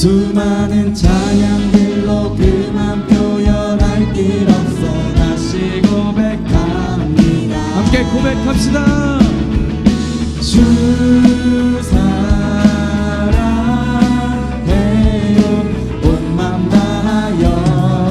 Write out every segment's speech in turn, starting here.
수많은 찬양들로 그만 표현할 길 없어 다시 고백합니다. 함께 고백합시다. 주 사랑해요. 온맘 다하여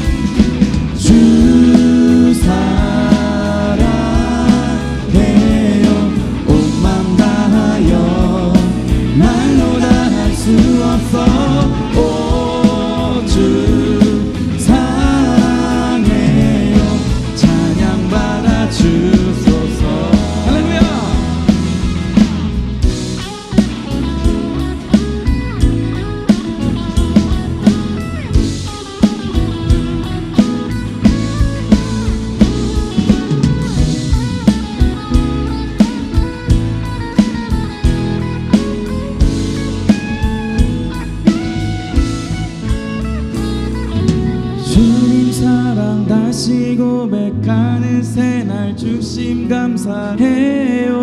고백하는 새날 주심 감사해요.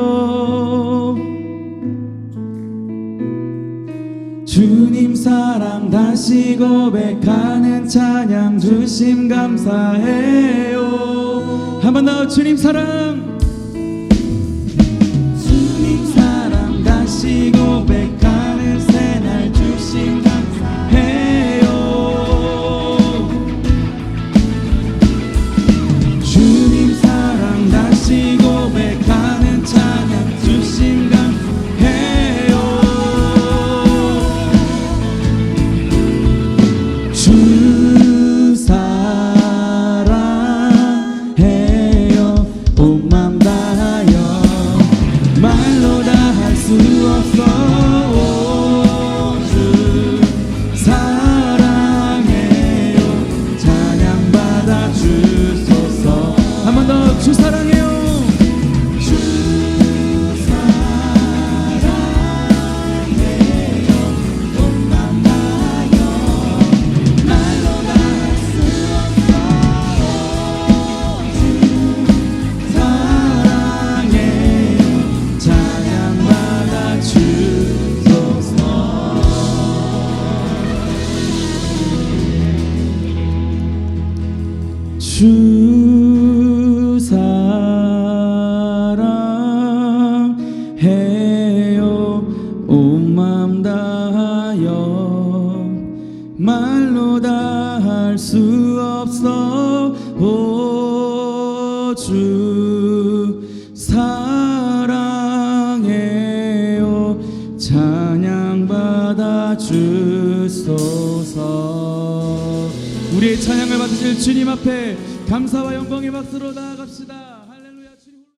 주님 사랑 다시 고백하는 찬양 주심 감사해요. 한 번 더 주님 사랑 주 사랑해요. 온 맘 다하여 말로 다 할 수 없어. 오주 사랑해요. 찬양 받아 주소서 우리의 찬양을 받으실 주님 앞에 감사와 영광의 박수로 나아갑시다